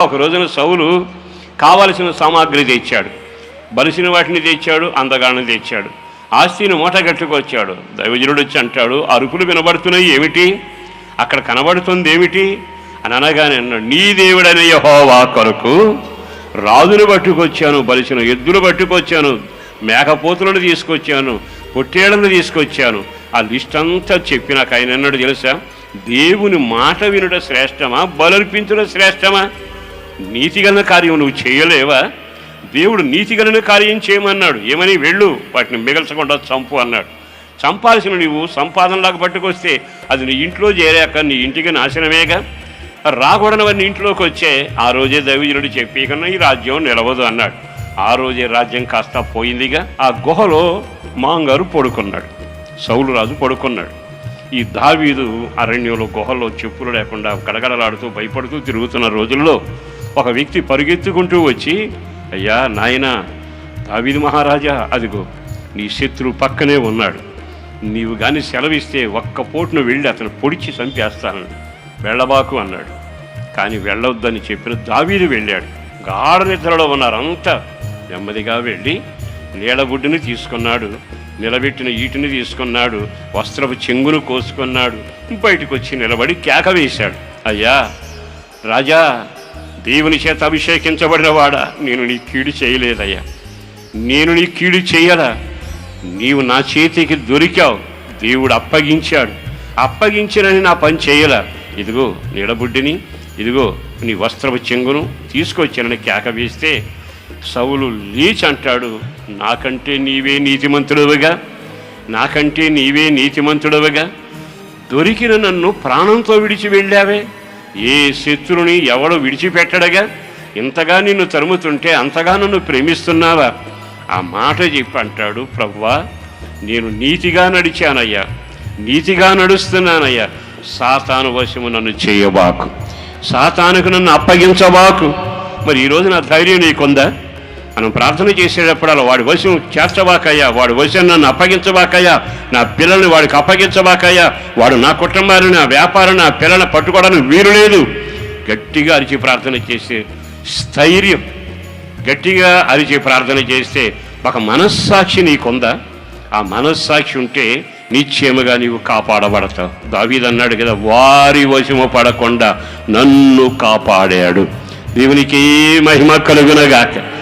ఒక రోజున సౌలు కావలసిన సామాగ్రి తెచ్చాడు. బలిసిన వాటిని తెచ్చాడు అందగాన్ని తెచ్చాడు. ఆస్తిని మూట కట్టుకొచ్చాడు దైవజనుడు వచ్చి అంటాడు అరుపులు వినబడుతున్నాయి ఏమిటి? అక్కడ కనబడుతుంది ఏమిటి అని అనగానే అన్నాడు నీ దేవుడైన యహోవా కొరకు రాజును పట్టుకొచ్చాను బలిసిన ఎద్దులు పట్టుకొచ్చాను మేకపోతులను తీసుకొచ్చాను పొట్టేళ్ళను తీసుకొచ్చాను. ఆ లిస్ట్ అంతా చెప్పినాక ఆయన అన్నాడు తెలుసా? దేవుని మాట వినుట శ్రేష్టమా? బలర్పించడం శ్రేష్టమా? నీతిగలన కార్యం నువ్వు చేయలేవా? దేవుడు నీతిగలన కార్యం చేయమన్నాడు. ఏమని? వెళ్ళు వాటిని మిగల్చకుండా చంపు అన్నాడు. చంపాల్సిన నువ్వు సంపాదనలాగా పట్టుకొస్తే అది నీ ఇంట్లో చేరాక నీ ఇంటికి నాశనమేగా? రాకూడనవన్నీ ఇంట్లోకి వచ్చే ఆ రోజే దైవజనుడు చెప్పి కన్నా ఈ రాజ్యం నిలవదు అన్నాడు. ఆ రోజే రాజ్యం కాస్త పోయిందిగా. ఆ గుహలో మాంగారు పడుకున్నాడు. సౌలు రాజు పడుకున్నాడు. ఈ దావీదు అరణ్యంలో గుహల్లో చెప్పులు లేకుండా గడగడలాడుతూ భయపడుతూ తిరుగుతున్న రోజుల్లో ఒక వ్యక్తి పరుగెత్తుకుంటూ వచ్చి అయ్యా నాయనా దావీదు మహారాజా అదిగో నీ శత్రువు పక్కనే ఉన్నాడు. నీవు కానీ సెలవిస్తే ఒక్క పోటును వెళ్ళి అతను పొడిచి చంపేస్తాను. వెళ్ళబాకు అన్నాడు. కానీ వెళ్ళొద్దని చెప్పిన దావీదు వెళ్ళాడు. గాఢ నిద్రలో ఉన్నారంతా నెమ్మదిగా వెళ్ళి నీడబుడ్డిని తీసుకున్నాడు. నిలబెట్టిన ఈటిని తీసుకున్నాడు. వస్త్రపు చెంగును కోసుకున్నాడు. బయటకు వచ్చి నిలబడి కేక వేశాడు. అయ్యా రాజా దేవుని చేత అభిషేకించబడినవాడా. నేను నీ కీడు చేయలేదయ్యా. నేను నీ కీడు చేయరా నీవు నా చేతికి దొరికావు. దేవుడు అప్పగించాడు. అప్పగించినని నా పని చేయలా. ఇదిగో నీడబుడ్డిని ఇదిగో నీ వస్త్రపు చెంగును తీసుకొచ్చానని కేక వేస్తే సౌలు లేచి అంటాడు నాకంటే నీవే నీతిమంతుడవుగా? నాకంటే నీవే నీతిమంతుడవుగా? దొరికిన నన్ను ప్రాణంతో విడిచి వెళ్ళావే? ఏ శత్రుని ఎవడు విడిచిపెట్టడగా? ఇంతగా నిన్ను తరుముతుంటే అంతగా నన్ను ప్రేమిస్తున్నావా? ఆ మాట చెప్పి అంటాడు నేను నీతిగా నడిచానయ్యా నీతిగా నడుస్తున్నానయ్యా. సాతాను వశము నన్ను చేయబాకు. సాతానుకు నన్ను అప్పగించబాకు. మరి ఈరోజు నా ధైర్యం నీకుందా? మనం ప్రార్థన చేసేటప్పుడు వాడి వశం చేర్చబాకయ్యా వాడి వశం నన్ను అప్పగించబాకయ్యా నా పిల్లల్ని వాడికి అప్పగించబాకయ్యా వాడు నా కుటుంబాన్ని నా వ్యాపారం నా పిల్లల్ని పట్టుకోవడానికి వీలు లేదు. గట్టిగా అరిచి ప్రార్థన చేసే స్థైర్యం గట్టిగా అరిచి ప్రార్థన చేస్తే ఒక మనస్సాక్షి నీకుందా? ఆ మనస్సాక్షి ఉంటే నిశ్చయముగా నీవు కాపాడబడతావు. దావీదన్నాడు కదా వారి వశము పడకుండా నన్ను కాపాడాడు. దేవునికి మహిమ కలుగునగాక.